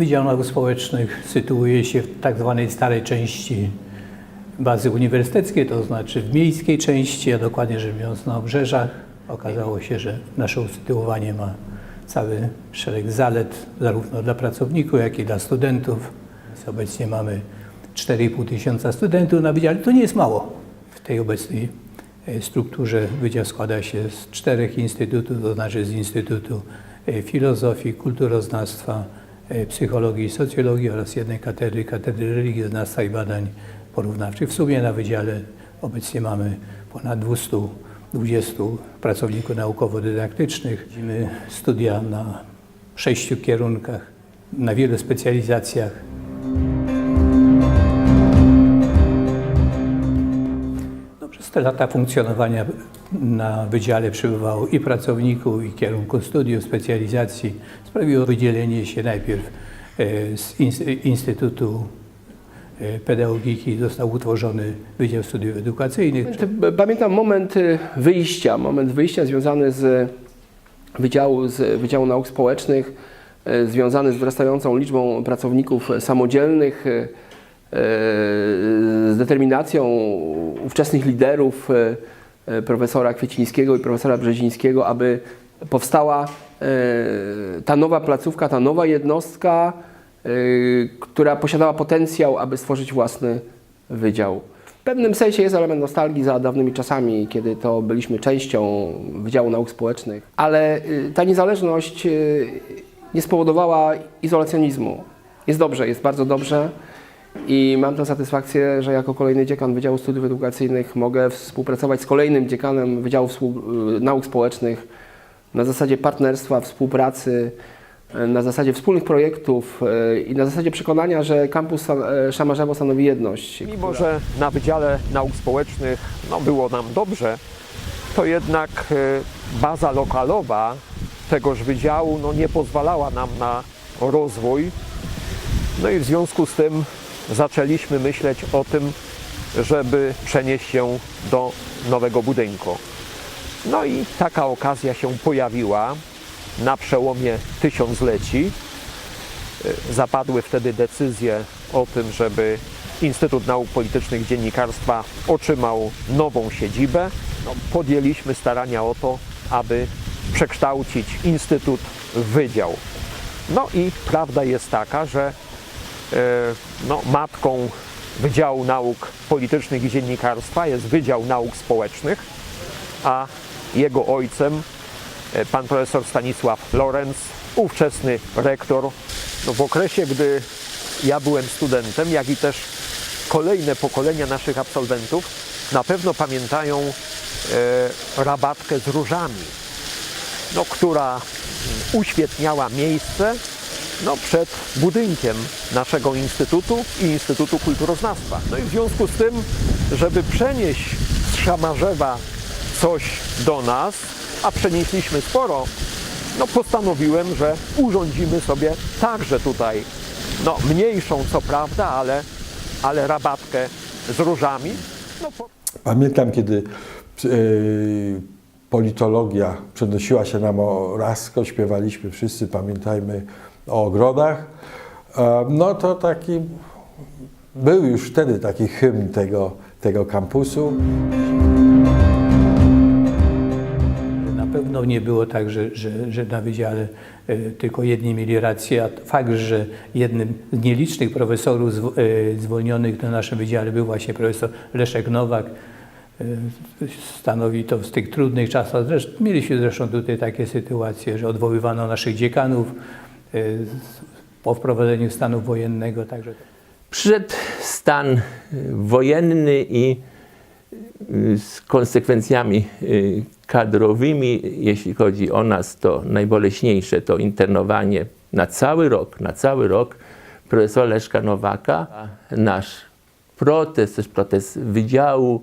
Wydział Nauk Społecznych sytuuje się w tak zwanej starej części bazy uniwersyteckiej, to znaczy w miejskiej części, a dokładnie rzecz biorąc na obrzeżach. Okazało się, że nasze usytuowanie ma cały szereg zalet, zarówno dla pracowników, jak i dla studentów. Obecnie mamy 4,5 tysiąca studentów na wydziale. To nie jest mało w tej obecnej e, strukturze. Wydział składa się z czterech instytutów, to znaczy z Instytutu e, Filozofii, Kulturoznawstwa, Psychologii i Socjologii oraz jednej katedry, Katedry Religioznawstwa i Badań Porównawczych. W sumie na wydziale obecnie mamy ponad 220 pracowników naukowo-dydaktycznych. Prowadzimy studia na sześciu kierunkach, na wielu specjalizacjach. Te lata funkcjonowania na wydziale przybywało i pracowników, i kierunku studiów, specjalizacji. Sprawiło wydzielenie się najpierw e, z ins- Instytutu e, Pedagogiki został utworzony Wydział Studiów Edukacyjnych. Pamiętam moment y, wyjścia, moment wyjścia związany z Wydziału, z Wydziału Nauk Społecznych, związany z wzrastającą liczbą pracowników samodzielnych, z determinacją ówczesnych liderów, y, y, profesora Kwiecińskiego i profesora Brzezińskiego, aby powstała y, ta nowa placówka, ta nowa jednostka, która posiadała potencjał, aby stworzyć własny wydział. W pewnym sensie jest element nostalgii za dawnymi czasami, kiedy to byliśmy częścią Wydziału Nauk Społecznych, ale y, ta niezależność y, nie spowodowała izolacjonizmu. Jest dobrze, jest bardzo dobrze i mam tę satysfakcję, że jako kolejny dziekan Wydziału Studiów Edukacyjnych mogę współpracować z kolejnym dziekanem Wydziału y, Nauk Społecznych na zasadzie partnerstwa, współpracy, y, na zasadzie wspólnych projektów y, i na zasadzie przekonania, że kampus Szamarzewo stanowi jedność. Mimo, że na Wydziale Nauk Społecznych no, było nam dobrze, to jednak baza lokalowa tegoż wydziału no, nie pozwalała nam na rozwój. No i w związku z tym zaczęliśmy myśleć o tym, żeby przenieść się do nowego budynku. No i taka okazja się pojawiła na przełomie tysiącleci zapadły wtedy decyzje o tym, żeby Instytut Nauk Politycznych Dziennikarstwa otrzymał nową siedzibę. No, podjęliśmy starania o to, aby przekształcić Instytut w wydział. No i prawda jest taka, że e, no, matką Wydziału Nauk Politycznych i Dziennikarstwa jest Wydział Nauk Społecznych, a jego ojcem e, pan profesor Stanisław Lorenz, ówczesny rektor. No, w okresie, gdy ja byłem studentem, jak i też kolejne pokolenia naszych absolwentów na pewno pamiętają e, rabatkę z różami, no, która mm, uświetniała miejsce no, przed budynkiem naszego instytutu i Instytutu Kulturoznawstwa. No i w związku z tym, żeby przenieść z Szamarzewa coś do nas, a przenieśliśmy sporo, no postanowiłem, że urządzimy sobie także tutaj, no mniejszą co prawda, ale, ale rabatkę z różami. No, po... Pamiętam, kiedy yy, politologia przenosiła się nam o Rasko, śpiewaliśmy wszyscy, pamiętajmy o ogrodach. E, No to taki, był już wtedy taki hymn tego, tego kampusu. Na pewno nie było tak, że, że, że na wydziale e, tylko jedni mieli rację, a fakt, że jednym z nielicznych profesorów e, zwolnionych na naszym wydziale był właśnie profesor Leszek Nowak, stanowi to z tych trudnych czasach. Mieliśmy zresztą tutaj takie sytuacje, że odwoływano naszych dziekanów po wprowadzeniu stanu wojennego. Także Przyszedł stan y, wojenny i y, z konsekwencjami y, kadrowymi, jeśli chodzi o nas, to najboleśniejsze to internowanie na cały rok, na cały rok profesora Leszka Nowaka. Nasz protest, też protest wydziału.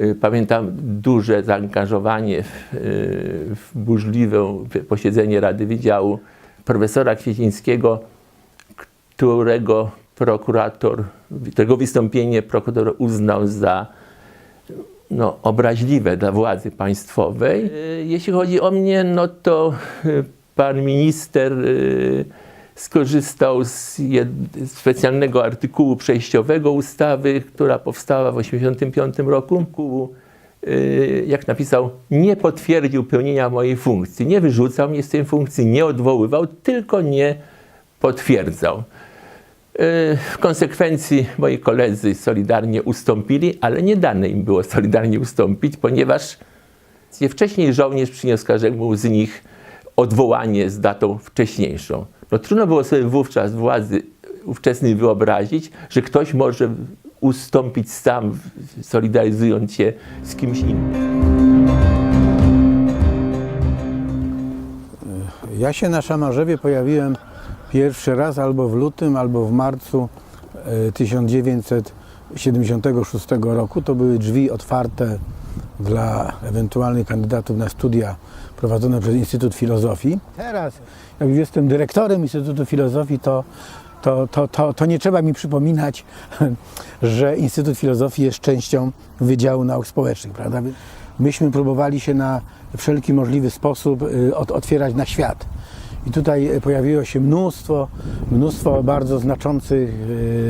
Y, Pamiętam duże zaangażowanie w, y, w burzliwe posiedzenie Rady Wydziału profesora Kwiecińskiego, którego prokurator, którego wystąpienie prokurator uznał za no, obraźliwe dla władzy państwowej. Y, Jeśli chodzi o mnie, no to y, pan minister y, skorzystał z specjalnego artykułu przejściowego ustawy, która powstała w 1985 roku. Y, Jak napisał, nie potwierdził pełnienia mojej funkcji. Nie wyrzucał mnie z tej funkcji, nie odwoływał, tylko nie potwierdzał. Y, W konsekwencji moi koledzy solidarnie ustąpili, ale nie dane im było solidarnie ustąpić, ponieważ wcześniej żołnierz przyniósł każdemu z nich odwołanie z datą wcześniejszą. No, trudno było sobie wówczas władzy ówczesnej wyobrazić, że ktoś może ustąpić sam, solidaryzując się z kimś innym. Ja się na Szamarzewie pojawiłem pierwszy raz albo w lutym, albo w marcu e, 1976 roku. To były drzwi otwarte dla ewentualnych kandydatów na studia prowadzone przez Instytut Filozofii. Teraz, jak już jestem dyrektorem Instytutu Filozofii, to, to, to, to, to nie trzeba mi przypominać, że Instytut Filozofii jest częścią Wydziału Nauk Społecznych, prawda? Myśmy próbowali się na wszelki możliwy sposób y, ot- otwierać na świat. I tutaj pojawiło się mnóstwo, mnóstwo bardzo znaczących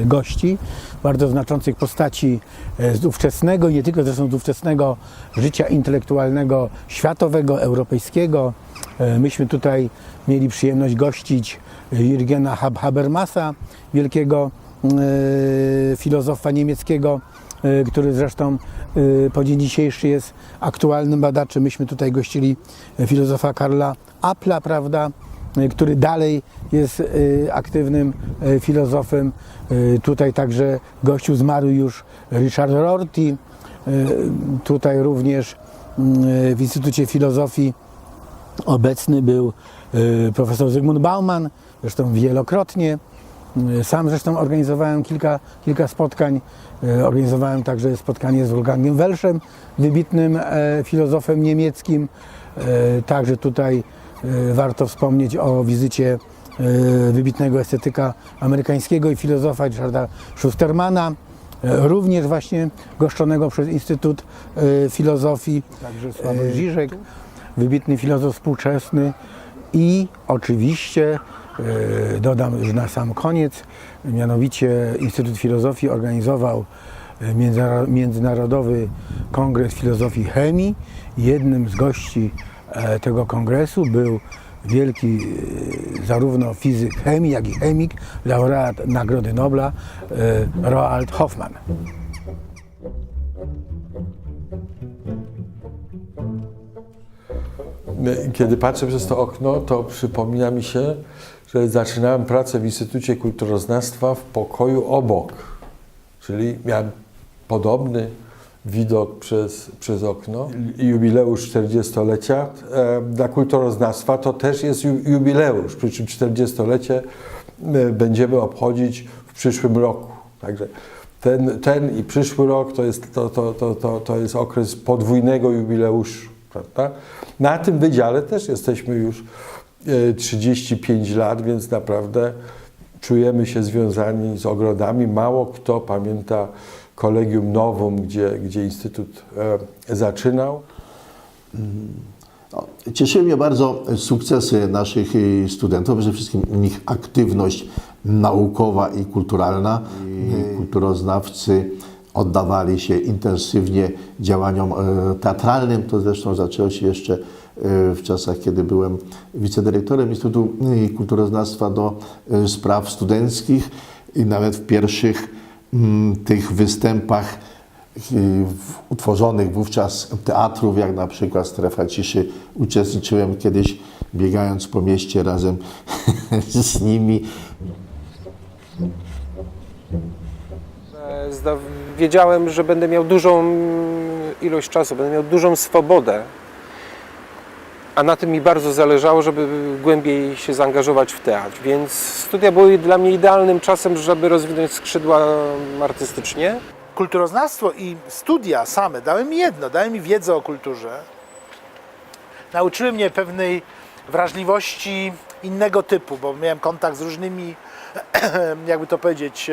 e, gości, bardzo znaczących postaci e, z ówczesnego nie tylko zresztą z ówczesnego życia intelektualnego światowego, europejskiego. Myśmy tutaj mieli przyjemność gościć e, Jürgena Hab- Habermasa, wielkiego e, filozofa niemieckiego, e, który zresztą po dzień dzisiejszy jest aktualnym badaczem. Myśmy tutaj gościli filozofa Karla Appla, prawda, który dalej jest aktywnym filozofem. Tutaj także gościu zmarł już Richard Rorty. Tutaj również mm, w Instytucie Filozofii obecny był profesor Zygmunt Bauman, zresztą wielokrotnie. E, Sam zresztą organizowałem kilka, kilka spotkań. E, Organizowałem także spotkanie z Wolfgangiem Welszem, wybitnym e, filozofem niemieckim. Także tutaj warto wspomnieć o wizycie wybitnego estetyka amerykańskiego i filozofa Richarda Schustermana, również właśnie goszczonego przez Instytut Filozofii. Także Sławoj Žižek, wybitny filozof współczesny i oczywiście e, dodam już na sam koniec, mianowicie Instytut Filozofii organizował e, międzyna- Międzynarodowy Kongres Filozofii Chemii. Jednym z gości e, tego kongresu był wielki zarówno fizyk chemii, jak i chemik, laureat Nagrody Nobla Roald Hoffman. Kiedy patrzę przez to okno, to przypomina mi się, że zaczynałem pracę w Instytucie Kulturoznawstwa w pokoju obok. Czyli miałem podobny widok przez, przez okno. Jubileusz 40-lecia e, dla kulturoznawstwa to też jest ju- jubileusz, przy czym 40-lecie e, będziemy obchodzić w przyszłym roku. Także ten, ten i przyszły rok to jest, to, to, to, to, to jest okres podwójnego jubileuszu. Prawda? Na tym wydziale też jesteśmy już e, 35 lat, więc naprawdę czujemy się związani z ogrodami. Mało kto pamięta Kolegium Novum, gdzie, gdzie Instytut e, zaczynał. No, Cieszyły mnie bardzo sukcesy naszych y, studentów, przede wszystkim ich aktywność naukowa i kulturalna. I Kulturoznawcy oddawali się intensywnie działaniom e, teatralnym. To zresztą zaczęło się jeszcze e, w czasach, kiedy byłem wicedyrektorem Instytutu y, Kulturoznawstwa do e, spraw studenckich i nawet w pierwszych tych występach utworzonych wówczas teatrów, jak na przykład Strefa Ciszy, uczestniczyłem kiedyś biegając po mieście razem z nimi. Zda- Wiedziałem, że będę miał dużą ilość czasu, będę miał dużą swobodę a na tym mi bardzo zależało, żeby głębiej się zaangażować w teatr. Więc studia były dla mnie idealnym czasem, żeby rozwinąć skrzydła artystycznie. Kulturoznawstwo i studia same dały mi jedno, dały mi wiedzę o kulturze. Nauczyły mnie pewnej wrażliwości innego typu, bo miałem kontakt z różnymi, jakby to powiedzieć,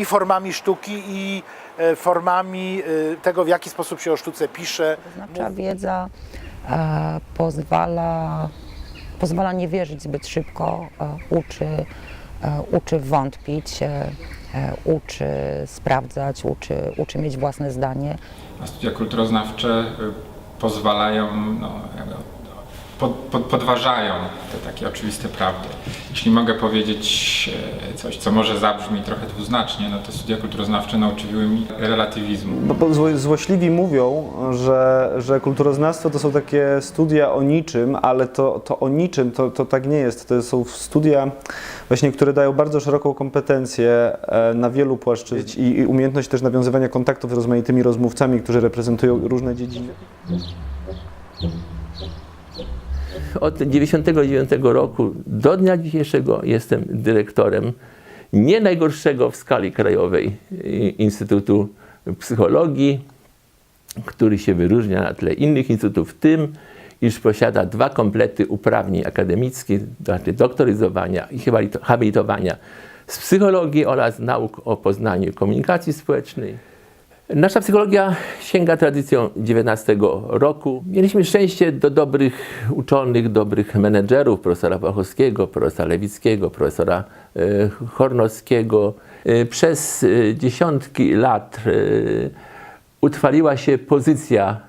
i formami sztuki, i e, formami e, tego, w jaki sposób się o sztuce pisze. Nasza wiedza e, pozwala, pozwala nie wierzyć zbyt szybko, e, uczy, e, uczy wątpić, e, e, uczy sprawdzać, uczy, uczy mieć własne zdanie. A studia kulturoznawcze pozwalają, no, jakby pod, pod, podważają te takie oczywiste prawdy. Jeśli mogę powiedzieć e, coś, co może zabrzmi trochę dwuznacznie, no to studia kulturoznawcze nauczyły mi relatywizmu. Bo, zło, złośliwi mówią, że, że kulturoznawstwo to są takie studia o niczym, ale to, to o niczym to, to tak nie jest. To są studia właśnie, które dają bardzo szeroką kompetencję e, na wielu płaszczyznach i, i umiejętność też nawiązywania kontaktów z rozmaitymi rozmówcami, którzy reprezentują różne dziedziny. Od 1999 roku do dnia dzisiejszego jestem dyrektorem nie najgorszego w skali krajowej i- Instytutu Psychologii, który się wyróżnia na tle innych instytutów, tym iż posiada dwa komplety uprawnień akademickich, znaczy doktoryzowania i habilito- habilitowania z psychologii oraz nauk o poznaniu komunikacji społecznej. Nasza psychologia sięga tradycją XIX roku. Mieliśmy szczęście do dobrych uczonych, dobrych menedżerów, profesora Wachowskiego, profesora Lewickiego, profesora e, Hornowskiego. E, Przez e, dziesiątki lat utrwaliła się pozycja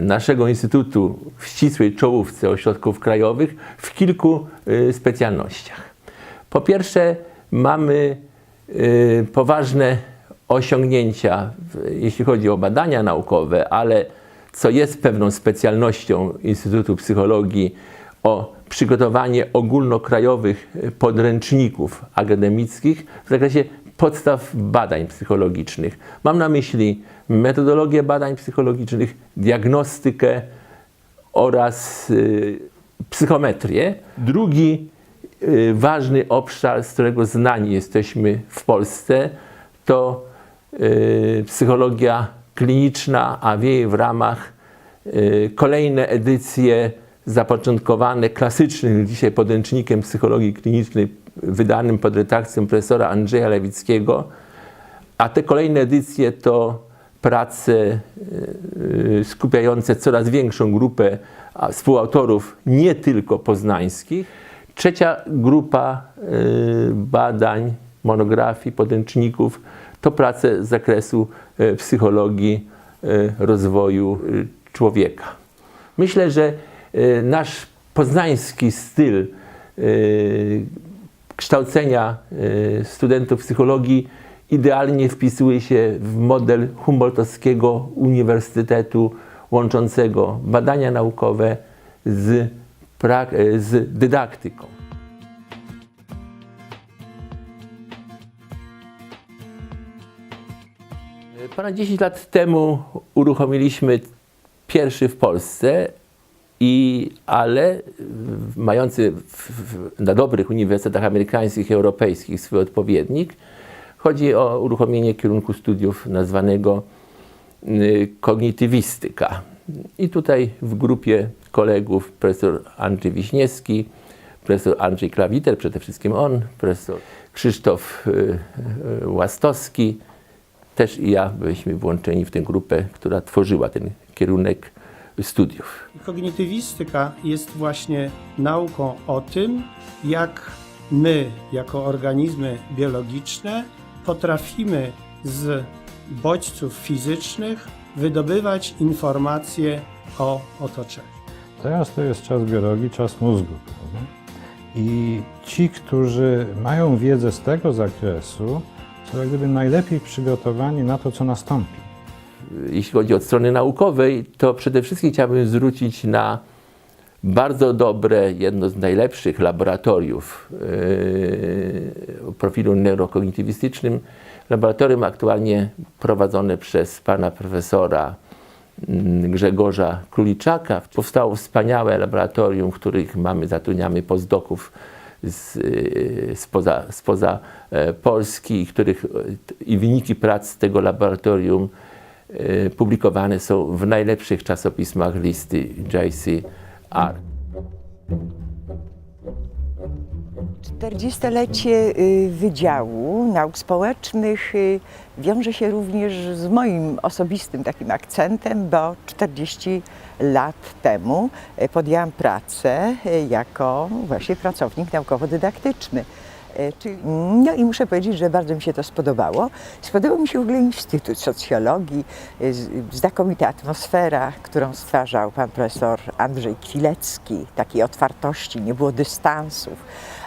naszego Instytutu w ścisłej czołówce ośrodków krajowych w kilku specjalnościach. Po pierwsze, mamy poważne osiągnięcia, jeśli chodzi o badania naukowe, ale co jest pewną specjalnością Instytutu Psychologii, o przygotowanie ogólnokrajowych podręczników akademickich w zakresie podstaw badań psychologicznych. Mam na myśli metodologię badań psychologicznych, diagnostykę, oraz y, psychometrię. Drugi y, ważny obszar, z którego znani jesteśmy w Polsce, to psychologia kliniczna, a w jej w ramach y, kolejne edycje zapoczątkowane klasycznym dzisiaj podręcznikiem psychologii klinicznej wydanym pod redakcją profesora Andrzeja Lewickiego, a te kolejne edycje to prace y, y, skupiające coraz większą grupę współautorów, nie tylko poznańskich. Trzecia grupa y, badań, monografii, podręczników to prace z zakresu y, psychologii y, rozwoju y, człowieka. Myślę, że nasz poznański styl kształcenia studentów psychologii idealnie wpisuje się w model Humboldtowskiego Uniwersytetu łączącego badania naukowe z, z dydaktyką. Ponad 10 lat temu uruchomiliśmy pierwszy w Polsce i, ale mający w, w, na dobrych uniwersytetach amerykańskich i europejskich swój odpowiednik, chodzi o uruchomienie kierunku studiów nazwanego y, kognitywistyka. I tutaj w grupie kolegów profesor Andrzej Wiśniewski, profesor Andrzej Klawiter, przede wszystkim on, profesor Krzysztof y, y, Łastowski, też i ja byliśmy włączeni w tę grupę, która tworzyła ten kierunek studiów. Kognitywistyka jest właśnie nauką o tym, jak my, jako organizmy biologiczne, potrafimy z bodźców fizycznych wydobywać informacje o otoczeniu. Teraz to jest czas biologii, czas mózgu. Prawda? I ci, którzy mają wiedzę z tego zakresu, są jak gdyby najlepiej przygotowani na to, co nastąpi. Jeśli chodzi o strony naukowej, to przede wszystkim chciałbym zwrócić na bardzo dobre, jedno z najlepszych laboratoriów yy, o profilu neurokognitywistycznym. Laboratorium aktualnie prowadzone przez pana profesora mm, Grzegorza Króliczaka. Powstało wspaniałe laboratorium, w których mamy, zatrudniamy postdoków z, y, spoza, spoza e, Polski, których e, i wyniki prac tego laboratorium e, publikowane są w najlepszych czasopismach listy JCR. 40-lecie y, Wydziału Nauk Społecznych y, wiąże się również z moim osobistym takim akcentem, bo 40 lat temu y, podjęłam pracę y, jako właśnie pracownik naukowo-dydaktyczny. Czyli, no i muszę powiedzieć, że bardzo mi się to spodobało. Spodobał mi się w ogóle Instytut Socjologii, znakomita atmosfera, którą stwarzał pan profesor Andrzej Kwilecki, takiej otwartości, nie było dystansów.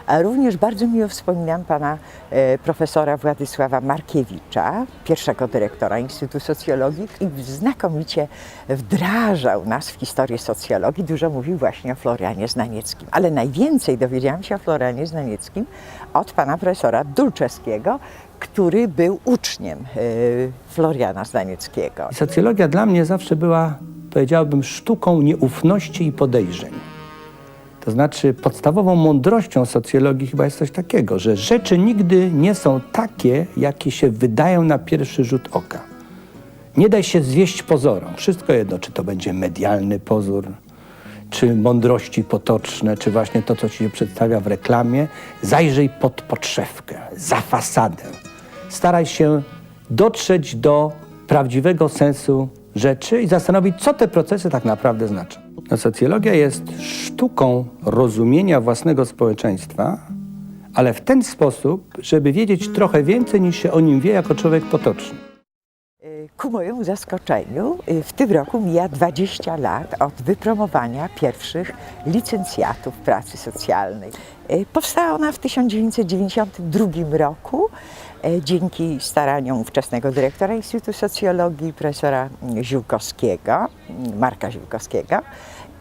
A również bardzo miło wspominam pana e, profesora Władysława Markiewicza, pierwszego dyrektora Instytutu Socjologii i znakomicie wdrażał nas w historię socjologii. Dużo mówił właśnie o Florianie Znanieckim. Ale najwięcej dowiedziałam się o Florianie Znanieckim od pana profesora Dulczewskiego, który był uczniem e, Floriana Znanieckiego. Socjologia dla mnie zawsze była, powiedziałbym, sztuką nieufności i podejrzeń. To znaczy, podstawową mądrością socjologii chyba jest coś takiego, że rzeczy nigdy nie są takie, jakie się wydają na pierwszy rzut oka. Nie daj się zwieść pozorom. Wszystko jedno, czy to będzie medialny pozór, czy mądrości potoczne, czy właśnie to, co ci się przedstawia w reklamie. Zajrzyj pod podszewkę, za fasadę. Staraj się dotrzeć do prawdziwego sensu rzeczy i zastanowić, co te procesy tak naprawdę znaczą. No, socjologia jest sztuką rozumienia własnego społeczeństwa, ale w ten sposób, żeby wiedzieć trochę więcej niż się o nim wie jako człowiek potoczny. Ku mojemu zaskoczeniu y, w tym roku mija 20 lat od wypromowania pierwszych licencjatów pracy socjalnej. Y, Powstała ona w 1992 roku y, dzięki staraniom ówczesnego dyrektora Instytutu Socjologii profesora Ziółkowskiego, Marka Ziółkowskiego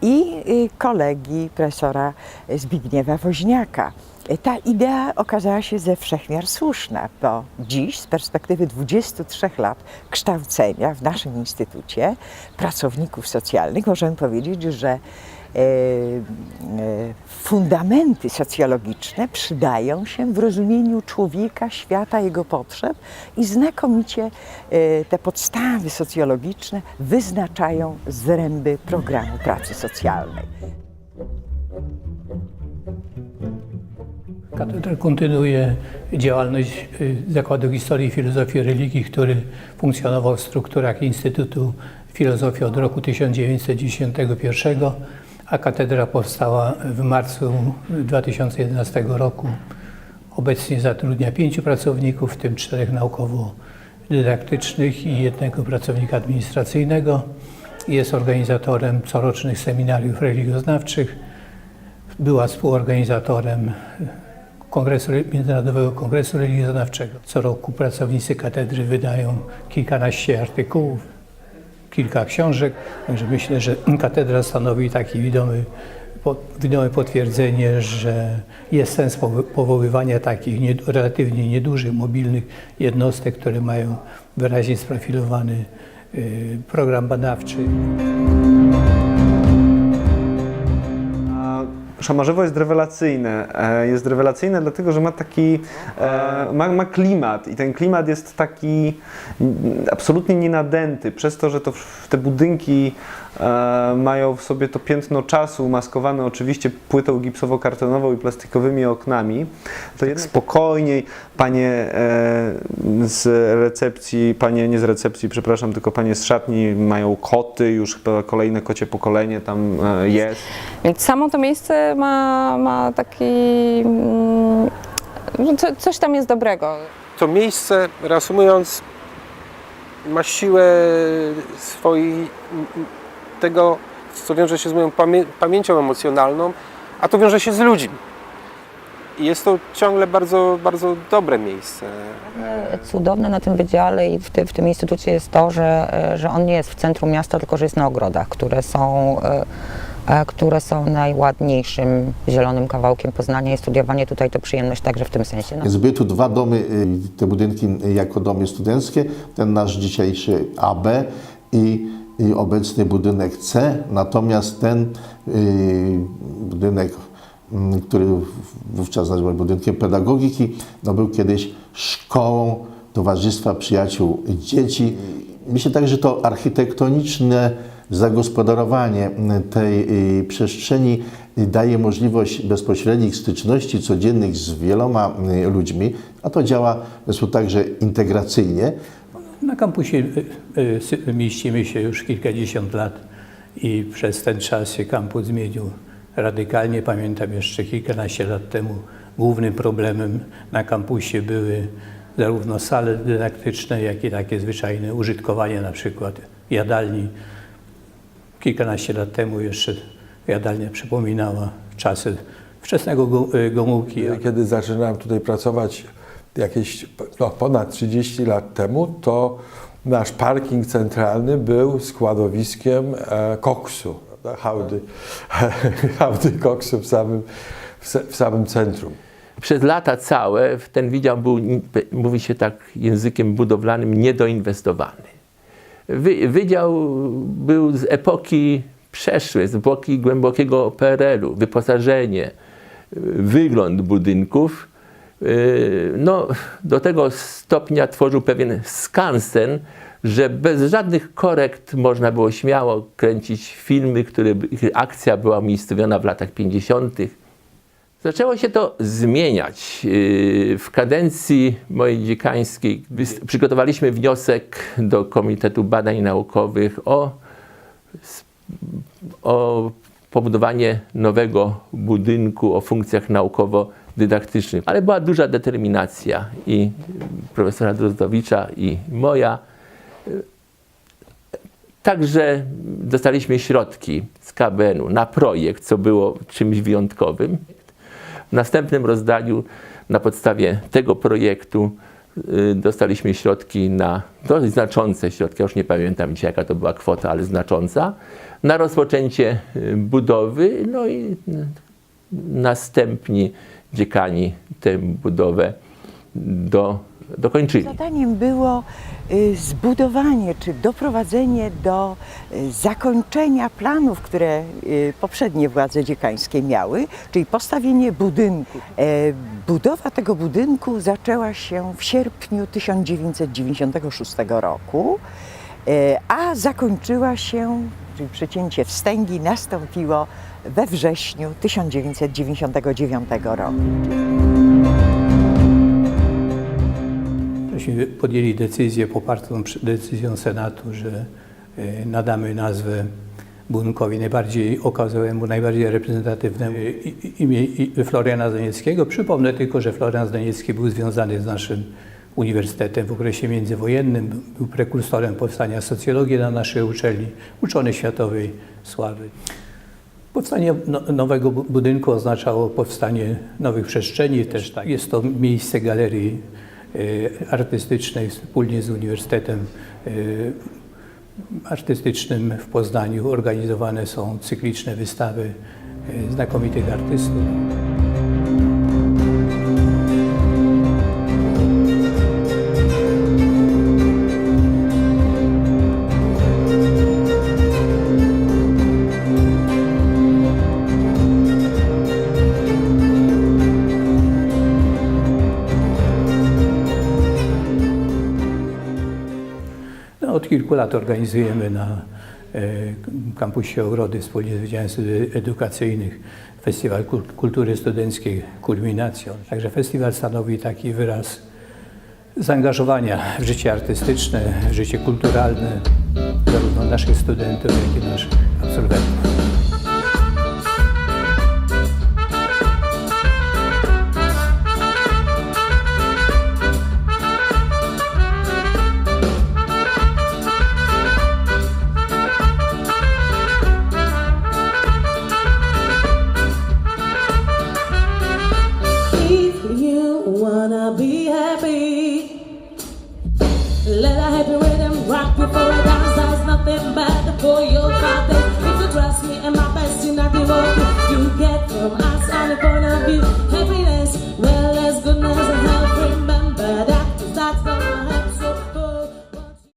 i y, kolegi profesora Zbigniewa Woźniaka. Ta idea okazała się ze wszechmiar słuszna, bo dziś z perspektywy 23 lat kształcenia w naszym instytucie pracowników socjalnych możemy powiedzieć, że e, e, fundamenty socjologiczne przydają się w rozumieniu człowieka, świata, jego potrzeb i znakomicie e, te podstawy socjologiczne wyznaczają zręby programu pracy socjalnej. Katedra kontynuuje działalność y, Zakładu Historii i Filozofii Religii, który funkcjonował w strukturach Instytutu Filozofii od roku 1991, a katedra powstała w marcu 2011 roku. Obecnie zatrudnia pięciu pracowników, w tym czterech naukowo-dydaktycznych i jednego pracownika administracyjnego. Jest organizatorem corocznych seminariów religioznawczych. Była współorganizatorem Kongresu, Międzynarodowego Kongresu Religioznawczego. Co roku pracownicy katedry wydają kilkanaście artykułów, kilka książek, także myślę, że katedra stanowi takie widomy, widome potwierdzenie, że jest sens powo- powoływania takich nie, relatywnie niedużych, mobilnych jednostek, które mają wyraźnie sprofilowany y, program badawczy. Szamarzewo jest rewelacyjne. E, Jest rewelacyjne dlatego, że ma taki, e, ma, ma klimat i ten klimat jest taki mm, absolutnie nienadęty, przez to, że to te budynki e, mają w sobie to piętno czasu, maskowane oczywiście płytą gipsowo-kartonową i plastikowymi oknami, to jednak spokojniej panie e, z recepcji, panie nie z recepcji, przepraszam, tylko panie z szatni mają koty, już chyba kolejne kocie pokolenie tam e, jest. Więc samo to miejsce ma, ma taki. mm, co, coś tam jest dobrego. To miejsce, reasumując, ma siłę swojej, tego, co wiąże się z moją pamię pamięcią emocjonalną, a to wiąże się z ludźmi. I jest to ciągle bardzo, bardzo dobre miejsce. Cudowne na tym wydziale i w, ty, w tym instytucie jest to, że, e, że on nie jest w centrum miasta, tylko że jest na ogrodach, które są, e, e, które są najładniejszym zielonym kawałkiem Poznania i studiowanie tutaj to przyjemność także w tym sensie. No. Były tu dwa domy, y, te budynki y, jako domy studenckie, ten nasz dzisiejszy AB i obecny budynek C, natomiast ten y, budynek, mm, który wówczas nazywał budynkiem pedagogiki, no był kiedyś szkołą Towarzystwa Przyjaciół Dzieci. Myślę także, że to architektoniczne zagospodarowanie tej y, przestrzeni daje możliwość bezpośrednich styczności codziennych z wieloma y, ludźmi, a to działa także integracyjnie. Na kampusie y, y, mieścimy się już kilkadziesiąt lat i przez ten czas się kampus zmienił radykalnie. Pamiętam jeszcze kilkanaście lat temu głównym problemem na kampusie były zarówno sale dydaktyczne, jak i takie zwyczajne użytkowanie na przykład jadalni. Kilkanaście lat temu jeszcze jadalnia przypominała czasy wczesnego Go- y, Gomułki. Kiedy zaczynałem tutaj pracować jakieś no, ponad 30 lat temu, to nasz parking centralny był składowiskiem e, koksu, hałdy, hałdy koksu w samym, w, samym centrum. Przez lata całe ten wydział był, mówi się tak językiem budowlanym, niedoinwestowany. Wy, wydział był z epoki przeszłej, z epoki głębokiego PRL-u. Wyposażenie, wygląd budynków, no, do tego stopnia tworzył pewien skansen, że bez żadnych korekt można było śmiało kręcić filmy, które, ich akcja była umiejscowiona w latach 50. Zaczęło się to zmieniać. Yy, W kadencji mojej dziekańskiej przygotowaliśmy wniosek do Komitetu Badań Naukowych o, o pobudowanie nowego budynku o funkcjach naukowo-dydaktycznych. Ale była duża determinacja i profesora Drozdowicza, i moja. Także dostaliśmy środki z KBN-u na projekt, co było czymś wyjątkowym. W następnym rozdaniu na podstawie tego projektu y, dostaliśmy środki na dość znaczące środki, już nie pamiętam dzisiaj jaka to była kwota, ale znacząca, na rozpoczęcie y, budowy, no i następni dziekani tę budowę do, dokończyli. Zadaniem było y, zbudowanie czy doprowadzenie do y, zakończenia planów, które y, poprzednie władze dziekańskie miały, czyli postawienie budynku. E, Budowa tego budynku zaczęła się w sierpniu 1996 roku, e, a zakończyła się, czyli przecięcie wstęgi nastąpiło we wrześniu 1999 roku. Tośmy podjęli decyzję popartą decyzją Senatu, że e, nadamy nazwę budynkowi najbardziej okazałemu, najbardziej reprezentatywnemu i- imię Floriana Zdanieckiego. Przypomnę tylko, że Florian Zdaniecki był związany z naszym uniwersytetem w okresie międzywojennym, był prekursorem powstania socjologii na naszej uczelni, uczony światowej sławy. Powstanie no, nowego bu- budynku oznaczało powstanie nowych przestrzeni też tak. Jest to miejsce galerii e, artystycznej wspólnie z Uniwersytetem e, Artystycznym w Poznaniu. Organizowane są cykliczne wystawy e, znakomitych artystów. Kilku lat organizujemy na e, kampusie Ogrody wspólnie z Wydziałem Studiów Edukacyjnych Festiwal Kul- Kultury Studenckiej Kulminacją. Także festiwal stanowi taki wyraz zaangażowania w życie artystyczne, w życie kulturalne zarówno naszych studentów, jak i naszych absolwentów.